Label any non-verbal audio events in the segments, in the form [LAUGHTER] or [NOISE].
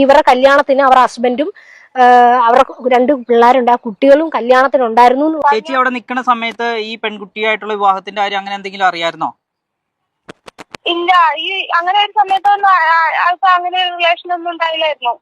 ഇവരുടെ കല്യാണത്തിന് അവരുടെ ഹസ്ബൻഡും അവരുടെ രണ്ട് പിള്ളേരുണ്ട്. ആ കുട്ടികളും കല്യാണത്തിന് ഉണ്ടായിരുന്നു ചേച്ചി അവിടെ നിൽക്കുന്ന സമയത്ത് ഈ പെൺകുട്ടിയായിട്ടുള്ള വിവാഹത്തിന്റെ കാര്യം അങ്ങനെ എന്തെങ്കിലും അറിയായിരുന്നോ? ഇല്ല. ഈ അങ്ങനെ ഒരു സമയത്തൊന്നും അങ്ങനെ ഒരു റിലേഷൻ ഒന്നും ഉണ്ടായില്ലായിരുന്നു.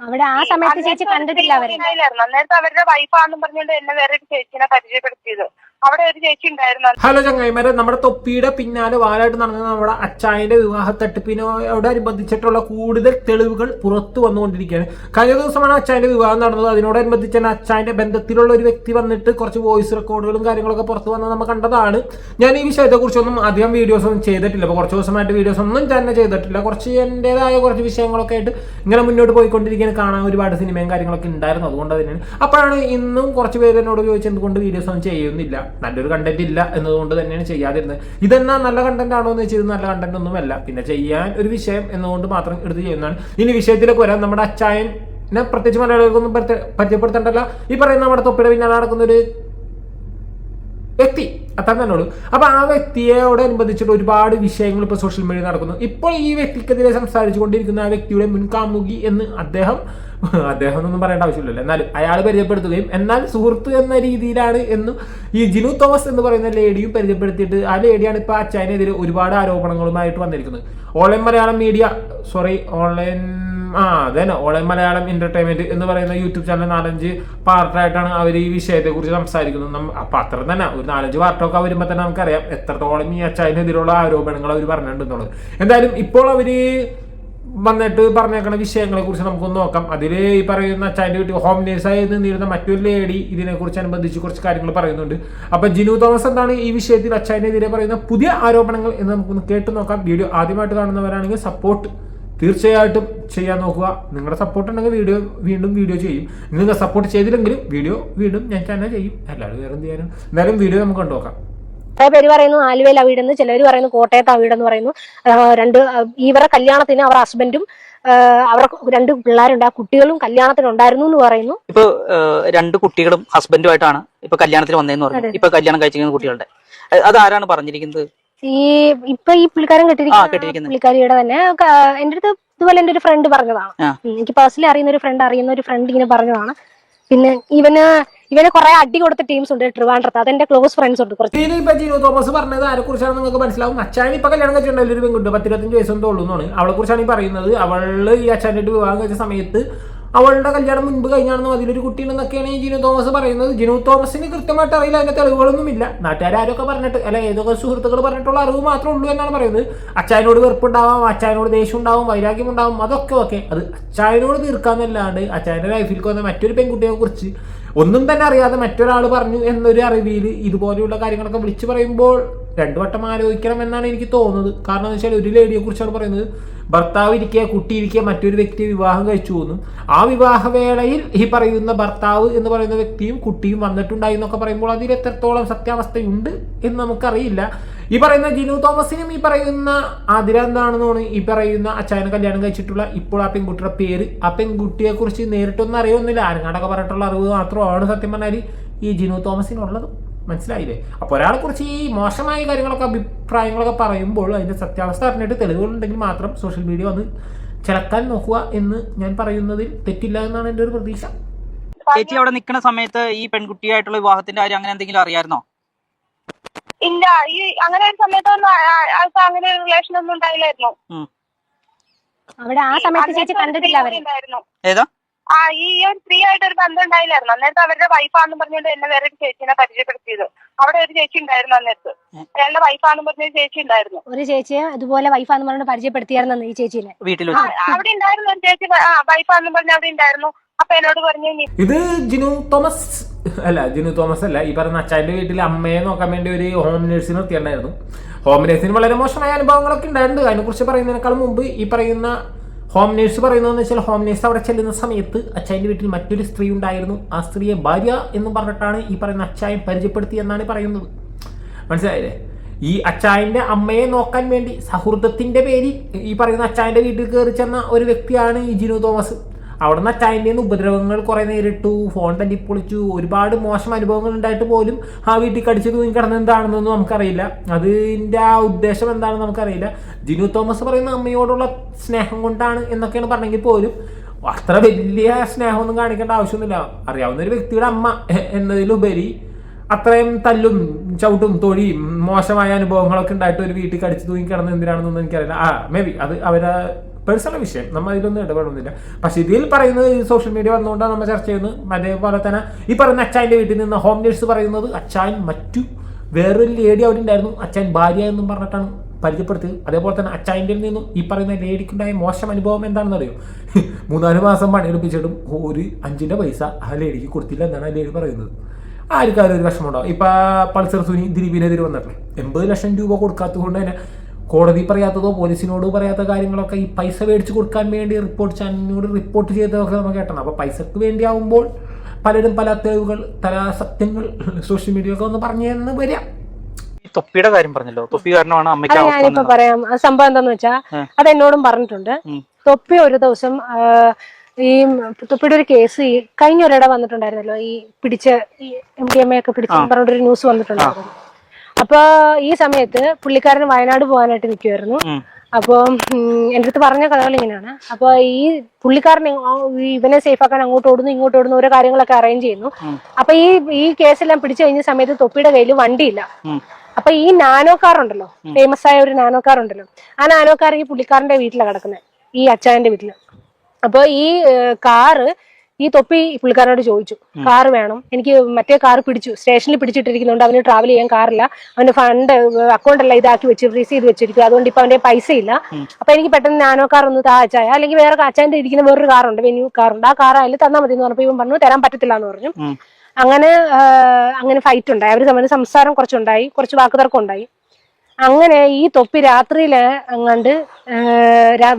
അവിടെ ആ സമയത്ത് ചേച്ചി കണ്ടിട്ടില്ല അവരെ. ഉണ്ടായില്ലായിരുന്നു. അന്നേരത്തെ അവരുടെ വൈഫാന്നും പറഞ്ഞുകൊണ്ട് എന്നെ വേറെ ഒരു ചേച്ചിനെ പരിചയപ്പെടുത്തിയത്. അവിടെ ഒരു ചേച്ചി ഉണ്ടായിരുന്നു. ഹലോ ചങ്ങായിമാരെ നമ്മുടെ തൊപ്പിയുടെ പിന്നാലെ വാലായിട്ട് നടന്ന നമ്മുടെ അച്ചായന്റെ വിവാഹ തട്ടിപ്പിനോടനുബന്ധിച്ചിട്ടുള്ള കൂടുതൽ തെളിവുകൾ പുറത്തു വന്നുകൊണ്ടിരിക്കുകയാണ്. കഴിഞ്ഞ ദിവസമാണ് അച്ചായന്റെ വിവാഹം നടന്നത്. അതിനോടനുബന്ധിച്ച് തന്നെ അച്ചായന്റെ ബന്ധത്തിലുള്ള ഒരു വ്യക്തി വന്നിട്ട് കുറച്ച് വോയിസ് റെക്കോർഡുകളും കാര്യങ്ങളൊക്കെ പുറത്തു വന്നത് നമ്മൾ കണ്ടതാണ്. ഞാൻ ഈ വിഷയത്തെക്കുറിച്ചൊന്നും അധികം വീഡിയോസ് ഒന്നും ചെയ്തിട്ടില്ല. അപ്പോൾ കുറച്ച് ദിവസമായിട്ട് വീഡിയോസ് ഒന്നും തന്നെ ചെയ്തിട്ടില്ല. കുറച്ച് എന്റെതായ കുറച്ച് വിഷയങ്ങളൊക്കെ ആയിട്ട് ഇങ്ങനെ മുന്നോട്ട് പോയിക്കൊണ്ടിരിക്കുകയാണ്. കാണാൻ ഒരുപാട് സിനിമയും കാര്യങ്ങളൊക്കെ ഉണ്ടായിരുന്നു. അതുകൊണ്ട് തന്നെയാണ്. അപ്പോഴാണ് ഇന്നും കുറച്ച് പേര് എന്നോട് ചോദിച്ചത് എന്തുകൊണ്ട് വീഡിയോസ് ഒന്നും ചെയ്യുന്നില്ല? നല്ലൊരു കണ്ടന്റ് ഇല്ല എന്നതുകൊണ്ട് തന്നെയാണ് ചെയ്യാതിരുന്നത്. ഇതെന്നാ നല്ല കണ്ടന്റ് ആണോ എന്ന് വെച്ചാൽ നല്ല കണ്ടന്റ് ഒന്നുമല്ല. പിന്നെ ചെയ്യാൻ ഒരു വിഷയം എന്നുകൊണ്ട് മാത്രം എടുത്ത് ചെയ്യുന്നതാണ്. ഇനി വിഷയത്തിലേക്ക് വരാം. നമ്മുടെ അച്ചായൻ പ്രത്യേകിച്ച് മലയാളികൾക്കൊന്നും പരിചയപ്പെടുത്തേണ്ടല്ല ഈ പറയുന്ന നമ്മുടെ തൊപ്പിയുടെ പിന്നാലെ നടക്കുന്ന ഒരു വ്യക്തി അത്ര തന്നെ ഉള്ളൂ അപ്പൊ ആ വ്യക്തിയോട് അനുബന്ധിച്ചിട്ട് ഒരുപാട് വിഷയങ്ങൾ ഇപ്പോൾ സോഷ്യൽ മീഡിയ നടക്കുന്നു. ഇപ്പോൾ ഈ വ്യക്തിക്കെതിരെ സംസാരിച്ചു കൊണ്ടിരിക്കുന്ന ആ വ്യക്തിയുടെ മുൻകാമുകി എന്ന് അദ്ദേഹം [LAUGHS] അദ്ദേഹം ഒന്നും പറയേണ്ട ആവശ്യമില്ലല്ലോ. എന്നാലും അയാൾ പരിചയപ്പെടുത്തുകയും എന്നാൽ സുഹൃത്ത് എന്ന രീതിയിലാണ് എന്നും ഈ ജിനു തോമസ് എന്ന് പറയുന്ന ലേഡിയും പരിചയപ്പെടുത്തിയിട്ട് ആ ലേഡിയാണ് ഇപ്പോൾ അച്ചായനെതിരെ ഒരുപാട് ആരോപണങ്ങളുമായിട്ട് വന്നിരിക്കുന്നത്. Online Malayalam media sorry online ആ അതന്നെ. ഓൺലൈൻ മലയാളം എന്റർടൈൻമെന്റ് എന്ന് പറയുന്ന യൂട്യൂബ് ചാനൽ നാലഞ്ച് പാർട്ടായിട്ടാണ് അവർ ഈ വിഷയത്തെ കുറിച്ച് സംസാരിക്കുന്നത് അപ്പൊ അത്ര തന്നെ. ഒരു നാലഞ്ച് പാർട്ടൊക്കെ വരുമ്പോൾ തന്നെ നമുക്കറിയാം എത്രത്തോളം ഈ അച്ചായനെതിരെയുള്ള ആരോപണങ്ങൾ അവർ പറഞ്ഞിട്ടുണ്ടെന്നുള്ളത്. എന്തായാലും ഇപ്പോൾ അവർ വന്നിട്ട് പറഞ്ഞേക്കുന്ന വിഷയങ്ങളെ കുറിച്ച് നമുക്കൊന്ന് നോക്കാം. അതിൽ ഈ പറയുന്ന അച്ഛന്റെ വീട്ടിൽ ഹോം നേഴ്സായി നിന്നിരുന്ന മറ്റൊരു ലേഡി ഇതിനെക്കുറിച്ച് അനുബന്ധിച്ച് കുറച്ച് കാര്യങ്ങൾ പറയുന്നുണ്ട്. അപ്പൊ ജിനു തോമസ് എന്താണ് ഈ വിഷയത്തിൽ അച്ഛനെതിരെ പറയുന്ന പുതിയ ആരോപണങ്ങൾ എന്ന് നമുക്കൊന്ന് കേട്ട് നോക്കാം. വീഡിയോ ആദ്യമായിട്ട് കാണുന്നവരാണെങ്കിൽ സപ്പോർട്ട് തീർച്ചയായിട്ടും ചെയ്യാൻ നോക്കുക. നിങ്ങളുടെ സപ്പോർട്ട് ഉണ്ടെങ്കിൽ വീഡിയോ വീണ്ടും വീഡിയോ ചെയ്യും. നിങ്ങൾ സപ്പോർട്ട് ചെയ്തില്ലെങ്കിലും വീഡിയോ വീണ്ടും ഞാൻ തന്നെ ചെയ്യും. എല്ലാവരും വേറെ എന്ത് ചെയ്യാനും? എന്തായാലും വീഡിയോ നമുക്ക് കണ്ടു നോക്കാം. കുറെ പേര് പറയുന്നു ആലുവയിൽ വീടെന്ന് ചിലർ പറയുന്നു കോട്ടയത്ത് വീടെന്ന് പറയുന്നു. രണ്ട് ഇവരുടെ കല്യാണത്തിന് അവരുടെ ഹസ്ബൻഡും അവരുടെ രണ്ട് പിള്ളേരുണ്ട്. ആ കുട്ടികളും കല്യാണത്തിന് ഉണ്ടായിരുന്നു എന്ന് പറയുന്നു. ഇപ്പൊ രണ്ട് കുട്ടികളും ഹസ്ബൻഡുമായിട്ടാണ് ഇപ്പൊ കല്യാണത്തിന് വന്നതെന്ന് പറഞ്ഞു ഇപ്പൊ കല്യാണം കഴിച്ചിരിക്കുന്ന കുട്ടികളുടെ. അത് അതാരാണ് പറഞ്ഞിരിക്കുന്നത്? ഈ ഇപ്പൊ ഈ പുള്ളിക്കാരൻ കെട്ടിരിക്കുന്നു. പുള്ളിക്കാരിയുടെ തന്നെ. എന്റെ അടുത്ത് ഇതുപോലെ എന്റെ ഒരു ഫ്രണ്ട് പറഞ്ഞതാണ്. എനിക്ക് പേഴ്സണലി അറിയുന്ന ഒരു ഫ്രണ്ട് അറിയുന്ന ഒരു ഫ്രണ്ട് ഇങ്ങനെ പറഞ്ഞതാണ്. പിന്നെ ഇവന് ഇവന് കുറെ അടി കൊടുത്ത ടീംസ് ഉണ്ട് ട്രിവാൻഡ്രത്ത്. അതെന്റെ ക്ലോസ് ഫ്രണ്ട്സ് ഉണ്ട് കുറച്ച്. തോമസ് പറഞ്ഞത് ആരെ കുറിച്ചാണ് നിങ്ങൾക്ക് മനസ്സിലാവും. അച്ഛാൻ ഇപ്പൊ കല്യാണം കഴിച്ചിട്ടുണ്ടല്ലോ ഒരു പെൺകുട്ടി പത്തിരുപത്തഞ്ച് വയസ്സൊന്നും തോന്നുന്നു. അവളെ കുറിച്ചാണ് ഈ പറയുന്നത്. അവൾ ഈ അച്ഛനായിട്ട് വിവാഹം കഴിച്ച സമയത്ത് അവളുടെ കല്യാണം മുൻപ് കഴിഞ്ഞാണെന്നും അതിലൊരു കുട്ടിയിലെന്നൊക്കെയാണ് ഈ ജിനു തോമസ് പറയുന്നത്. ജിനു തോമസിന് കൃത്യമായിട്ട് അറിയില്ല അതിന്റെ ഇല്ല നാട്ടുകാരൊക്കെ പറഞ്ഞിട്ട് അല്ല ഏതൊക്കെ സുഹൃത്തുക്കൾ പറഞ്ഞിട്ടുള്ള അറിവ് മാത്രമേ ഉള്ളൂ എന്നാണ് പറയുന്നത്. അച്ചായനോട് വെറുപ്പുണ്ടാവാം അച്ചായനോട് ദേഷ്യം ഉണ്ടാവും വൈരാഗ്യം ഉണ്ടാവും അതൊക്കെ ഓക്കെ. അത് അച്ചായനോട് തീർക്കാമെന്നല്ലാണ്ട് അച്ചായന്റെ ലൈഫിൽ വന്ന മറ്റൊരു പെൺകുട്ടിയെ കുറിച്ച് ഒന്നും തന്നെ അറിയാതെ മറ്റൊരാൾ പറഞ്ഞു എന്നൊരു അറിവിൽ ഇതുപോലെയുള്ള കാര്യങ്ങളൊക്കെ വിളിച്ചു പറയുമ്പോൾ രണ്ടു വട്ടം ആലോചിക്കണം എന്നാണ് എനിക്ക് തോന്നുന്നത്. കാരണം എന്ന് വെച്ചാൽ ഒരു ലേഡിയെ കുറിച്ചാണ് പറയുന്നത്. ഭർത്താവ് ഇരിക്കുക കുട്ടി ഇരിക്കുക മറ്റൊരു വ്യക്തി വിവാഹം കഴിച്ചു പോകുന്നു ആ വിവാഹവേളയിൽ ഈ പറയുന്ന ഭർത്താവ് എന്ന് പറയുന്ന വ്യക്തിയും കുട്ടിയും വന്നിട്ടുണ്ടായി എന്നൊക്കെ പറയുമ്പോൾ അതിൽ എത്രത്തോളം സത്യാവസ്ഥയുണ്ട് എന്ന് നമുക്കറിയില്ല. ഈ പറയുന്ന ജിനു തോമസിനും ഈ പറയുന്ന ആതിര എന്താണെന്നാണ് ഈ പറയുന്ന അച്ചായനെ കല്യാണം കഴിച്ചിട്ടുള്ള ഇപ്പോൾ ആ പെൺകുട്ടിയുടെ പേര്. ആ പെൺകുട്ടിയെ കുറിച്ച് നേരിട്ടൊന്നും അറിയൊന്നുമില്ല. ആരങ്ങാടൊക്കെ പറഞ്ഞിട്ടുള്ള അറിവ് മാത്രമാണ് സത്യം പറഞ്ഞാൽ ഈ ജിനു തോമസിനുള്ളത്. മനസ്സിലായില്ലേ? അപ്പോൾ ഒരാളെ കുറിച്ച് ഈ മോശമായ കാര്യങ്ങളൊക്കെ അഭിപ്രായങ്ങളൊക്കെ പറയുമ്പോൾ അതിന്റെ സത്യാവസ്ഥ അറിഞ്ഞിട്ട് തെളിവുകളുണ്ടെങ്കിൽ മാത്രം സോഷ്യൽ മീഡിയ വന്ന് ചിലക്കാൻ നോക്കുക എന്ന് ഞാൻ പറയുന്നതിൽ തെറ്റില്ല എന്നാണ് എന്റെ ഒരു പ്രതീക്ഷ. ചേച്ചി അവിടെ നിൽക്കുന്ന സമയത്ത് ഈ പെൺകുട്ടിയായിട്ടുള്ള വിവാഹത്തിന്റെ കാര്യം അങ്ങനെ എന്തെങ്കിലും അറിയായിരുന്നോ? ഇല്ല ഈ അങ്ങനെ ഒരു സമയത്തൊന്നും ആ- ആ- ആൾക്ക് അങ്ങനെ ഒരു റിലേഷൻ ഒന്നും ഉണ്ടായില്ലായിരുന്നു. അവിടെ ആ സമയത്ത് ചേച്ചി കണ്ടിട്ടില്ല സ്ത്രീ അവരെ. ഉണ്ടായിരുന്നു. ഏതാ? ആ ഈ ഒരു സ്ത്രീ ആയിട്ട് ഒരു ബന്ധം ഉണ്ടായില്ലായിരുന്നു. അന്നേരത്തെ അവരുടെ വൈഫാന്നും പറഞ്ഞുകൊണ്ട് എന്നെ വേറെ ഒരു ചേച്ചിനെ പരിചയപ്പെടുത്തിയത്. അവിടെ ഒരു ചേച്ചി ഉണ്ടായിരുന്നു അന്നേരത്ത്. അയാളുടെ വൈഫാന്നും പറഞ്ഞ ഒരു ചേച്ചി ഉണ്ടായിരുന്നു. ഒരു ചേച്ചിയെ ഇതുപോലെ വൈഫാന്ന് പറഞ്ഞ് പരിചയപ്പെടുത്തിയായിരുന്നു ഈ ചേച്ചിനെ. വീട്ടിൽ ആ, അവിടെ ഉണ്ടായിരുന്നു ഒരു ചേച്ചി വൈഫാന്നും പറഞ്ഞ അവിടെ ഉണ്ടായിരുന്നു. അപ്പൊ എന്നോട് പറഞ്ഞു ഇത് ജിനു തോമസ് അല്ല ജിനു തോമസ് അല്ല ഈ പറഞ്ഞ അച്ചായന്റെ വീട്ടിൽ അമ്മയെ നോക്കാൻ വേണ്ടി ഒരു ഹോം നേഴ്സിനെ നിർത്തിയിട്ടുണ്ടായിരുന്നു. ഹോം നേഴ്സിന് വളരെ മോശമായ അനുഭവങ്ങളൊക്കെ ഉണ്ടായിട്ടുണ്ട്. അതിനെക്കുറിച്ച് പറയുന്നതിനേക്കാൾ മുമ്പ് ഈ പറയുന്ന ഹോം നേഴ്സ് പറയുന്നതെന്ന് വെച്ചാൽ ഹോം നേഴ്സ് അവിടെ ചെല്ലുന്ന സമയത്ത് അച്ഛായന്റെ വീട്ടിൽ മറ്റൊരു സ്ത്രീ ഉണ്ടായിരുന്നു. ആ സ്ത്രീയെ ഭാര്യ എന്ന് പറഞ്ഞിട്ടാണ് ഈ പറയുന്ന അച്ചായൻ പരിചയപ്പെടുത്തി എന്നാണ് പറയുന്നത്. മനസ്സിലായില്ലേ? ഈ അച്ചായന്റെ അമ്മയെ നോക്കാൻ വേണ്ടി സൗഹൃദത്തിന്റെ പേരിൽ ഈ പറയുന്ന അച്ചായന്റെ വീട്ടിൽ കയറി ചെന്ന ഒരു വ്യക്തിയാണ് ഈ ജിനു തോമസ്. അവിടെ നിന്ന് അച്ചായന്റെ ഉപദ്രവങ്ങൾ കുറെ നേരിട്ടു ഫോൺ പൊളിച്ചു ഒരുപാട് മോശം അനുഭവങ്ങൾ ഉണ്ടായിട്ട് പോലും ആ വീട്ടിൽ കടിച്ചു തൂങ്ങി എന്താണെന്നൊന്നും നമുക്കറിയില്ല. അതിന്റെ ആ ഉദ്ദേശം എന്താണെന്ന് നമുക്കറിയില്ല. ജിനു തോമസ് പറയുന്ന അമ്മയോടുള്ള സ്നേഹം കൊണ്ടാണ് എന്നൊക്കെയാണ് പറഞ്ഞെങ്കിൽ പോലും അത്ര വലിയ സ്നേഹമൊന്നും കാണിക്കേണ്ട ആവശ്യമൊന്നുമില്ല. അറിയാവുന്ന ഒരു വ്യക്തിയുടെ അമ്മ എന്നതിലുപരി അത്രയും തല്ലും ചവിട്ടും തൊഴിയും മോശമായ അനുഭവങ്ങളൊക്കെ ഉണ്ടായിട്ട് ഒരു വീട്ടിൽ കടിച്ചു തൂങ്ങി കിടന്ന് എന്തിനാണെന്നൊന്നും എനിക്കറിയില്ല. ആ മേ ബി അത് അവരെ പേഴ്സണൽ വിഷയം. നമ്മൾ അതിലൊന്നും ഇടപെടുന്നില്ല. പക്ഷെ ഇതിൽ പറയുന്നത് സോഷ്യൽ മീഡിയ വന്നുകൊണ്ടാണ് നമ്മൾ ചർച്ച ചെയ്യുന്നത്. അതേപോലെ തന്നെ ഈ പറയുന്ന അച്ചായന്റെ വീട്ടിൽ നിന്ന് ഹോം നേഴ്സ് പറയുന്നത് അച്ചായൻ മറ്റു വേറൊരു ലേഡി അവിടെ ഉണ്ടായിരുന്നു. അച്ചായൻ ഭാര്യ എന്നും പറഞ്ഞിട്ടാണ് പരിചയപ്പെടുത്തി അതേപോലെ തന്നെ അച്ചായന്റെ നിന്നും ഈ പറയുന്ന ലേഡിക്കുണ്ടായ മോശം അനുഭവം എന്താണെന്ന് അറിയോ [LAUGHS] മൂന്നാൽ മാസം പണിയെടുപ്പിച്ചിട്ടും ഒരു അഞ്ചിന്റെ പൈസ ആ ലേഡിക്ക് കൊടുത്തില്ല എന്നാണ് ആ ലേഡി പറയുന്നത്. ആർക്കാരും ഒരു വിഷമമുണ്ടാവും. ഇപ്പം പൾസർ സുനി ദിലീപിനെതിരെ വന്നിട്ടില്ലേ? എൺപത് ലക്ഷം രൂപ കൊടുക്കാത്തത് കൊണ്ട് തന്നെ കോടതി പറയാത്തതോ പോലീസിനോട് പറയാത്ത കാര്യങ്ങളൊക്കെ ഈ പൈസ മേടിച്ച് കൊടുക്കാൻ വേണ്ടി റിപ്പോർട്ട് ചാനലിനോട് റിപ്പോർട്ട് ചെയ്തതൊക്കെ നമുക്ക് കേട്ടണം അപ്പോൾ പൈസക്ക് വേണ്ടിയാവുമ്പോൾ പലരും പല തെളിവുകൾ പല സത്യങ്ങൾ സോഷ്യൽ മീഡിയ ഒക്കെ ഒന്ന് പറഞ്ഞു എന്ന് വരാം. ഈ തൊപ്പിയുടെ കാര്യം പറഞ്ഞല്ലോ. തൊപ്പി കാരണമാണ് അമ്മയ്ക്ക് ഞാനിപ്പോ പറയാം. ആ സംഭവം എന്താന്ന് വെച്ചാ അത് എന്നോടും പറഞ്ഞിട്ടുണ്ട്. തൊപ്പി ഒരു ദിവസം ഈ തൊപ്പിയുടെ ഒരു കേസ് ഈ കഴിഞ്ഞ ഒരിട വന്നിട്ടുണ്ടായിരുന്നല്ലോ. ഈ പിടിച്ച ഈ എം ഡി എം എ ഒക്കെ പിടിച്ച പറഞ്ഞൊരു ന്യൂസ് വന്നിട്ടുണ്ടായിരുന്നു. അപ്പൊ ഈ സമയത്ത് പുള്ളിക്കാരൻ വയനാട് പോകാനായിട്ട് നിൽക്കുമായിരുന്നു അപ്പോൾ അപ്പൊ എന്റെ അടുത്ത് പറഞ്ഞ കഥകൾ ഇങ്ങനെയാണ്. അപ്പൊ ഈ പുള്ളിക്കാരൻ ഇവനെ സേഫ് ആക്കാൻ അങ്ങോട്ട് ഓടുന്നു ഇങ്ങോട്ട് ഓടുന്നു ഓരോ കാര്യങ്ങളൊക്കെ അറേഞ്ച് ചെയ്യുന്നു. അപ്പൊ ഈ ഈ കേസെല്ലാം പിടിച്ചു കഴിഞ്ഞ സമയത്ത് തൊപ്പിയുടെ കയ്യിൽ വണ്ടിയില്ല. അപ്പൊ ഈ നാനോ കാർ ഉണ്ടല്ലോ ഫേമസ് ആയ ഒരു നാനോ കാർ ഉണ്ടല്ലോ ആ നാനോ കാർ ഈ പുള്ളിക്കാരന്റെ വീട്ടിലാണ് കിടക്കുന്നത് ഈ അച്ചായന്റെ വീട്ടിൽ. അപ്പൊ ഈ കാറ് ഈ തൊപ്പി പുള്ളിക്കാരനോട് ചോദിച്ചു കാർ വേണം? എനിക്ക് മറ്റേ കാർ പിടിച്ചു സ്റ്റേഷനിൽ പിടിച്ചിട്ടിരിക്കുന്നുണ്ട് അവന് ട്രാവൽ ചെയ്യാൻ കാറില്ല അവന്റെ ഫണ്ട് അക്കൗണ്ട് എല്ലാം ഇതാക്കി വെച്ച് ഫ്രീസ് ചെയ്ത് വെച്ചിരിക്കും അതുകൊണ്ട് ഇപ്പൊ അവന്റെ പൈസ ഇല്ല. അപ്പൊ എനിക്ക് പെട്ടെന്ന് നാനോ കാർ ഒന്ന് താ അച്ചായ അല്ലെങ്കിൽ വേറെ അച്ചായന്റെ ഇരിക്കുന്ന വേറൊരു കാറുണ്ട് വെന്യൂ കാറുണ്ട് ആ കാർ അതിൽ തന്നാൽ മതി എന്ന് പറഞ്ഞപ്പോ ഇവൻ പറഞ്ഞു തരാൻ പറ്റത്തില്ല എന്ന് പറഞ്ഞു അങ്ങനെ അങ്ങനെ ഫൈറ്റ് ഉണ്ടായി. അവർ തമ്മിൽ സംസാരം കുറച്ചുണ്ടായി കുറച്ച് വാക്കുതർക്കം ഉണ്ടായി. അങ്ങനെ ഈ തൊപ്പി രാത്രിയിൽ അങ്ങാണ്ട്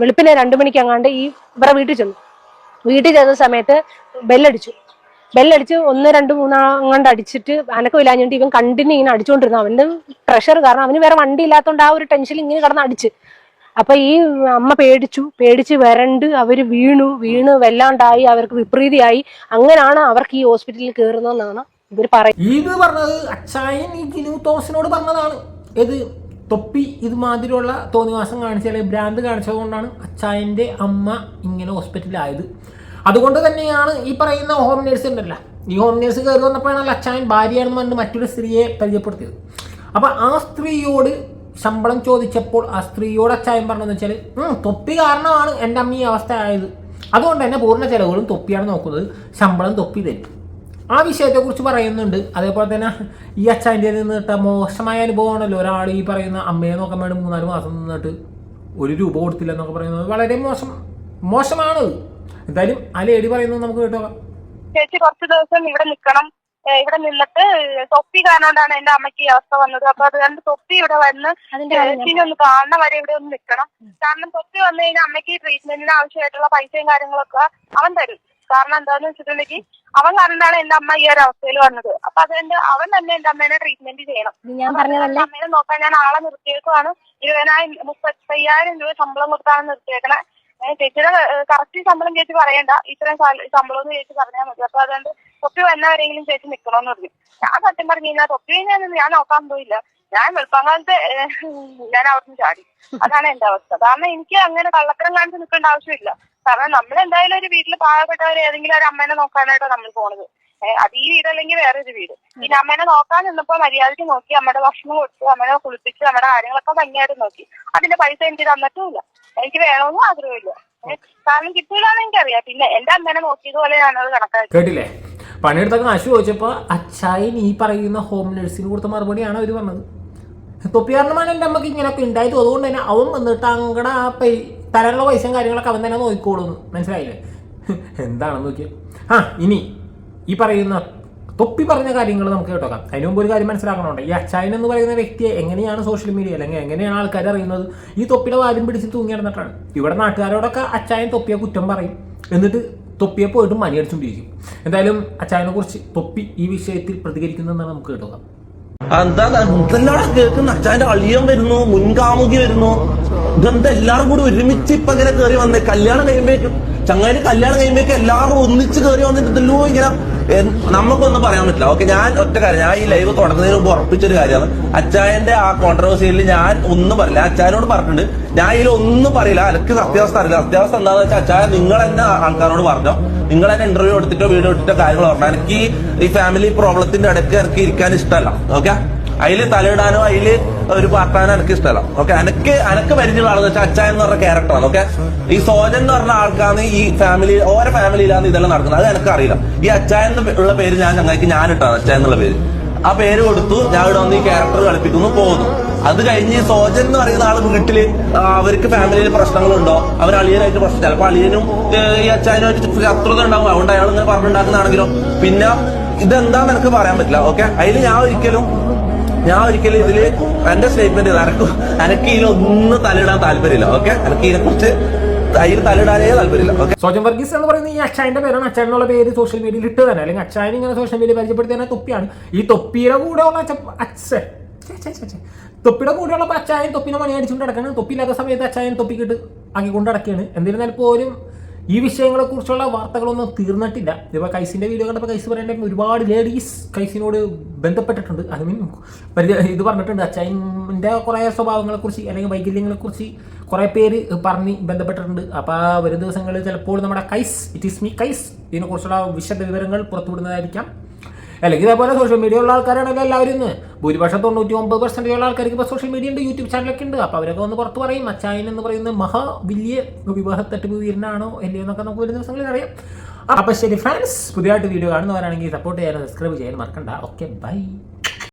വെളുപ്പിനെ രണ്ടു മണിക്ക് അങ്ങാണ്ട് ഈ ഇവരുടെ വീട്ടിൽ ചെന്നു. വീട്ടിൽ ചെന്ന സമയത്ത് ബെല്ലടിച്ചു. ബെല്ലടിച്ച് ഒന്ന് രണ്ട് മൂന്നാങ്ങണ്ട് അടിച്ചിട്ട് അനക്കമില്ലാഞ്ഞിട്ട് ഇവൻ കണ്ടിന്യൂ ഇങ്ങനെ അടിച്ചുകൊണ്ടിരുന്നു അവന്റെ പ്രഷർ കാരണം അവന് വേറെ വണ്ടി ഇല്ലാത്തതുകൊണ്ട് ആ ഒരു ടെൻഷൻ ഇങ്ങനെ കിടന്ന് അടിച്ച്. അപ്പൊ ഈ അമ്മ പേടിച്ചു. പേടിച്ച് വരണ്ട് അവർ വീണു. വീണ് വല്ലാണ്ടായി അവർക്ക് വിപരീതിയായി. അങ്ങനെയാണ് അവർക്ക് ഈ ഹോസ്പിറ്റലിൽ കയറുന്നതെന്നാണ് ഇവർ പറയുന്നത്. ഇത് പറഞ്ഞത് അച്ചായൻ ഈ ജിനു തോമസിനോട് പറഞ്ഞതാണ്. ഏത്? തൊപ്പി ഇതുമാതിരിയുള്ള തോന്നിവാസം കാണിച്ച അല്ലെങ്കിൽ ഭ്രാന്ത് കാണിച്ചത് കൊണ്ടാണ് അച്ചായന്റെ അമ്മ ഇങ്ങനെ ഹോസ്പിറ്റലിലായത്. അതുകൊണ്ട് തന്നെയാണ് ഈ പറയുന്ന ഹോം നേഴ്സ് ഉണ്ടല്ലോ. ഈ ഹോം നേഴ്സ് കയറി വന്നപ്പോഴാണ് അച്ചായൻ ഭാര്യയാണെന്ന് പറഞ്ഞ് മറ്റൊരു സ്ത്രീയെ പരിചയപ്പെടുത്തിയത്. അപ്പം ആ സ്ത്രീയോട് ശമ്പളം ചോദിച്ചപ്പോൾ ആ സ്ത്രീയോട് അച്ചായൻ പറഞ്ഞതെന്ന് വെച്ചാൽ തൊപ്പി കാരണമാണ് എന്റെ അമ്മ ഈ അവസ്ഥ ആയത്. അതുകൊണ്ട് തന്നെ പൂർണ ചിലവുകളും തൊപ്പിയാണ് നോക്കുന്നത്. ശമ്പളം തൊപ്പി തരും. ആ വിഷയത്തെക്കുറിച്ച് പറയുന്നുണ്ട്. അതേപോലെ തന്നെ ഈ അച്ചാന്റെ നിന്നിട്ട് മോശമായ അനുഭവമാണല്ലോ ഒരാൾ ഈ പറയുന്ന അമ്മയെ നോക്കാൻ വേണ്ടി മൂന്നാൽ മാസം നിന്നിട്ട് ഒരു രൂപ കൊടുത്തില്ല എന്നൊക്കെ പറയുന്നത്. വളരെ മോശം മോശമാണ്. എന്തായാലും ആ ലേഡി പറയുന്നത് നമുക്ക് കേട്ടോ ചേച്ചി കുറച്ച് ദിവസം ഇവിടെ നിൽക്കണം. ഇവിടെ നിന്നിട്ട് തൊപ്പി കാരണോണ്ടാണ് എന്റെ അമ്മയ്ക്ക് ഈ അവസ്ഥ വന്നത്. അപ്പൊ അത് കണ്ട് തൊപ്പി ഇവിടെ വന്ന് ചേച്ചിനെ ഒന്ന് കാണുന്ന വരെ ഇവിടെ ഒന്ന് നിൽക്കണം. കാരണം തൊപ്പി വന്നു കഴിഞ്ഞാൽ അമ്മയ്ക്ക് ട്രീറ്റ്മെന്റിന് ആവശ്യമായിട്ടുള്ള പൈസയും കാര്യങ്ങളൊക്കെ അവൻ തരും. കാരണം എന്താന്ന് വെച്ചിട്ടുണ്ടെങ്കിൽ അവൻ കാരണമാണ് എന്റെ അമ്മ ഈ ഒരു അവസ്ഥയിൽ വന്നത്. അപ്പൊ അതുകൊണ്ട് അവൻ തന്നെ എന്റെ അമ്മേനെ ട്രീറ്റ്മെന്റ് ചെയ്യണം. ഞാൻ പറഞ്ഞതല്ലേ? എന്റെ അമ്മേനെ നോക്കാൻ ഞാൻ ആളെ നിർത്തിയേക്കുവാണ്. ഇരുപതിനായിരം മുപ്പത്തയ്യായിരം രൂപ ശമ്പളം കൊടുത്താണ് നിർത്തിയേക്കണേ. ചേച്ചിയുടെ കറക്റ്റ് ശമ്പളം ചേച്ചി പറയണ്ട. ഇത്രയും ശമ്പളം എന്ന് ചേച്ചി പറഞ്ഞാൽ മതി. അപ്പൊ അതുകൊണ്ട് തൊപ്പി വന്നവരെങ്കിലും ചേച്ചി നിക്കണോന്ന് പറഞ്ഞു. ഞാൻ സത്യം പറഞ്ഞു കഴിഞ്ഞാൽ തൊപ്പി കഴിഞ്ഞാൽ ഞാൻ നോക്കാൻ പോയില്ല. ഞാൻ വെളുപ്പാങ്കാലത്ത് ഞാൻ അവിടുന്ന് ചാടി. അതാണ് എന്റെ അവസ്ഥ. കാരണം എനിക്ക് അങ്ങനെ കള്ളത്തരം കാണിച്ച് നിൽക്കേണ്ട ആവശ്യമില്ല. കാരണം നമ്മൾ എന്തായാലും ഒരു വീട്ടിൽ പാവപ്പെട്ടവർ ഏതെങ്കിലും ഒരു അമ്മേനെ നോക്കാനായിട്ടോ നമ്മൾ പോണത്. അത് ഈ വീട് അല്ലെങ്കിൽ വേറൊരു വീട്. പിന്നെ അമ്മേനെ നോക്കാൻ നിന്നപ്പോ മര്യാദയ്ക്ക് നോക്കി അമ്മയുടെ ഭക്ഷണം കൊടുത്തു അമ്മേനെ കുളിപ്പിച്ച് നമ്മുടെ കാര്യങ്ങളൊക്കെ ഭംഗിയായിട്ട് നോക്കി. അതിന്റെ പൈസ എനിക്ക് തന്നിട്ടുമില്ല. എനിക്ക് വേണമെന്നും ആഗ്രഹമില്ല. കാരണം കിട്ടൂലെന്ന് എനിക്കറിയാം. പിന്നെ എന്റെ അമ്മേനെ നോക്കിയതുപോലെ ഞാനത് കണക്കാക്കി. കേട്ടില്ലേ? പണിയെടുത്ത കാശ് ചോദിച്ചപ്പോൾ അച്ചായൻ ഈ പറയുന്ന ഹോം നഴ്സിന് കൊടുത്ത മറുപടിയാണ് അവർ പറഞ്ഞത്? തൊപ്പി കാരണമാണ് എന്റെ അമ്മയ്ക്ക് ഇങ്ങനെയൊക്കെ ഉണ്ടായത്? അതുകൊണ്ട് തന്നെ അവൻ വന്നിട്ട് അങ്ങടെ ആ പൈ തരാനുള്ള പൈസയും കാര്യങ്ങളൊക്കെ അവൻ തന്നെ നോക്കിക്കോളുന്നു. മനസ്സിലായില്ലേ? [LAUGHS] എന്താണെന്ന് നോക്കിയാൽ ആ ഇനി ഈ പറയുന്ന തൊപ്പി പറഞ്ഞ കാര്യങ്ങൾ നമുക്ക് കേട്ടോക്കാം അതിന് മുമ്പ് ഒരു കാര്യം മനസ്സിലാക്കണമുണ്ട് ഈ അച്ചായൻ എന്ന് പറയുന്ന വ്യക്തിയെ എങ്ങനെയാണ് സോഷ്യൽ മീഡിയ അല്ലെങ്കിൽ എങ്ങനെയാണ് ആൾക്കാർ അറിയുന്നത്? ഈ തൊപ്പിയുടെ വാലും പിടിച്ച് തൂങ്ങി നടന്നിട്ടാണ്. ഇവിടെ നാട്ടുകാരോടൊക്കെ അച്ചായൻ തൊപ്പിയെ കുറ്റം പറയും. എന്നിട്ട് തൊപ്പിയെ പോയിട്ട് മണിയടിച്ചുകൊണ്ടിരിക്കും എന്തായാലും അച്ചായനെ കുറിച്ച് തൊപ്പി ഈ വിഷയത്തിൽ പ്രതികരിക്കുന്നതെന്നാണ് നമുക്ക് കേട്ടോക്കാം. എന്താ എന്തെല്ലാം കേൾക്കുന്ന അച്ഛന്റെ അളിയൻ വരുന്നു മുൻകാമുകി വരുന്നു. ഇതെന്താ എല്ലാരും കൂടി ഒരുമിച്ച് ഇപ്പൊ ഇങ്ങനെ കയറി വന്നേ? കല്യാണം കഴിയുമ്പോഴേക്കും ചങ്ങാതി കല്യാണം കഴിയുമ്പോഴേക്കും എല്ലാവരും ഒന്നിച്ച് കയറി വന്നിട്ടല്ലോ ഇങ്ങനെ നമുക്കൊന്നും പറയാൻ പറ്റില്ല. ഓക്കെ ഞാൻ ഒറ്റ കാര്യം ഞാൻ ഈ ലൈവ് തുടങ്ങുന്നതിന് മുമ്പ് ഉറപ്പിച്ചൊരു കാര്യമാണ്. അച്ചായന്റെ ആ കോൺട്രവേഴ്സിയിൽ ഞാൻ ഒന്നും പറയില്ല. അച്ചായനോട് പറഞ്ഞിട്ടുണ്ട്. ഞാൻ ഇതിൽ ഒന്നും പറയില്ല. എനിക്ക് സത്യാവസ്ഥ അറിയില്ല. സത്യാവസ്ഥ എന്താണെന്ന് വെച്ചാൽ അച്ചായ നിങ്ങൾ തന്നെ ആൾക്കാരോട് പറഞ്ഞോ. നിങ്ങൾ തന്നെ ഇന്റർവ്യൂ എടുത്തിട്ടോ വീഡിയോ എടുത്തിട്ടോ കാര്യങ്ങൾ പറഞ്ഞോ. എനിക്ക് ഈ ഫാമിലി പ്രോബ്ലത്തിന്റെ ഇടയ്ക്ക് എനിക്ക് ഇരിക്കാൻ ഇഷ്ടമല്ല. ഓക്കെ? അതിൽ തലയിടാനോ അതിൽ ഒരു പാർട്ടാനോ എനിക്ക് ഇഷ്ടമല്ല. ഓക്കെ എനിക്ക് എനിക്ക് പരിചയമുള്ള ആളെന്ന് വെച്ചാൽ അച്ഛൻ എന്ന് പറഞ്ഞ ക്യാരക്ടറാണ് ഓക്കെ ഈ സോജൻ എന്ന് പറഞ്ഞ ആൾക്കാണ് ഈ ഫാമിലി ഓരോ ഫാമിലിയിലാണ് ഇതെല്ലാം നടക്കുന്നത്. അത് എനിക്ക് അറിയില്ല. ഈ അച്ചായൻ ഉള്ള പേര് ഞാൻ ഞങ്ങൾക്ക് ഞാൻ ഇട്ടാണ് അച്ഛൻ എന്നുള്ള പേര്. ആ പേര് കൊടുത്തു ഞാൻ ഇവിടെ വന്ന് ഈ ക്യാരക്ടർ കളിപ്പിക്കുന്നു പോകുന്നു. അത് കഴിഞ്ഞ് സോജൻ എന്ന് പറയുന്ന ആൾ വീട്ടിൽ അവർക്ക് ഫാമിലിയിൽ പ്രശ്നങ്ങളുണ്ടോ? അവർ അളിയനായിട്ട് പ്രശ്നം. ചിലപ്പോൾ അളിയനും ഈ അച്ചായനുമായിട്ട് ശത്രുത ഉണ്ടാവും. അതുകൊണ്ട് അയാൾ ഇങ്ങനെ പറഞ്ഞിട്ടുണ്ടാക്കുന്നതാണെങ്കിലും പിന്നെ ഇതെന്താന്ന് എനിക്ക് പറയാൻ പറ്റില്ല. ഓക്കെ അതിൽ ഞാൻ ഒരിക്കലും ഞാൻ ഒരിക്കലും ഇതിൽ എന്റെ സ്റ്റേറ്റ്മെന്റ് അനക്ക് അനക്ക് ഇതിലൊന്നും തലയിടാൻ താല്പര്യമില്ല ഓക്കെ എനിക്ക് ഇതിനെ കുറിച്ച് സോജൻ വർഗീസ് എന്ന് പറയുന്നത് ഈ അച്ചായന്റെ പേരാണ്. അച്ചായൻ എന്നുള്ള പേര് സോഷ്യൽ മീഡിയയിൽ ഇട്ട് തന്നെ. അല്ലെങ്കിൽ അച്ചായൻ ഇങ്ങനെ സോഷ്യൽ മീഡിയ പരിചയപ്പെടുത്തിയ തൊപ്പിയാണ്. ഈ തൊപ്പിയുടെ കൂടെ ഉള്ള അച്ഛ അച്ഛൻ. തൊപ്പിയുടെ കൂടെയുള്ള അച്ചായൻ തൊപ്പിനെ മണി അടിച്ചുകൊണ്ട് നടക്കാണ് തൊപ്പിയില്ലാത്ത സമയത്ത് അച്ചായൻ തൊപ്പിക്കിട്ട് ആക്കിക്കൊണ്ട് നടക്കുകയാണ്. എന്നിരുന്നാൽ പോലും ഈ വിഷയങ്ങളെ കുറിച്ചുള്ള വാർത്തകളൊന്നും തീർന്നിട്ടില്ല. ഇപ്പോൾ കൈസിന്റെ വീഡിയോ കണ്ടപ്പോൾ കൈസ് പറയേണ്ട ഒരുപാട് ലേഡീസ് കൈസിനോട് ബന്ധപ്പെട്ടിട്ടുണ്ട്. ഐ മീൻ ഇത് പറഞ്ഞിട്ടുണ്ട്. അച്ചായന്റെ കുറേ സ്വഭാവങ്ങളെക്കുറിച്ച് അല്ലെങ്കിൽ വൈകല്യങ്ങളെക്കുറിച്ച് കുറേ പേര് പറഞ്ഞ് ബന്ധപ്പെട്ടിട്ടുണ്ട്. അപ്പോൾ വരും ദിവസങ്ങളിൽ ചിലപ്പോൾ നമ്മുടെ കൈസ് ഇറ്റ് ഈസ് മീ കൈസ് ഇതിനെക്കുറിച്ചുള്ള വിശദ വിവരങ്ങൾ പുറത്തുവിടുന്നതായിരിക്കാം. അല്ലെങ്കിൽ ഇതേപോലെ സോഷ്യൽ മീഡിയ ഉള്ള ആൾക്കാരാണല്ലോ എല്ലാവരും ഇന്ന്. ഭൂരിപക്ഷം തൊണ്ണൂറ്റി ഒമ്പത് പെർസെന്റേജ് ഉള്ള ആൾക്കാർക്ക് ഇപ്പോൾ സോഷ്യൽ മീഡിയ ഉണ്ട് യൂട്യൂബ് ചാനലൊക്കെ ഉണ്ട്. അപ്പോൾ അവരൊക്കെ ഒന്ന് പുറത്ത് പറയും അച്ചായൻ എന്ന് പറയുന്ന മഹാ വലിയ വിവാഹ വീരനാണോ അല്ലയോ എന്നൊക്കെ നമുക്ക് വരുന്ന ദിവസങ്ങളിൽ അറിയാം. അപ്പോൾ ശരി ഫ്രണ്ട്സ് പുതിയതായിട്ട് വീഡിയോ കാണുന്നവരാണെങ്കിൽ സപ്പോർട്ട് ചെയ്യാനും സബ്സ്ക്രൈബ് ചെയ്യാനും മറക്കണ്ട. Okay bye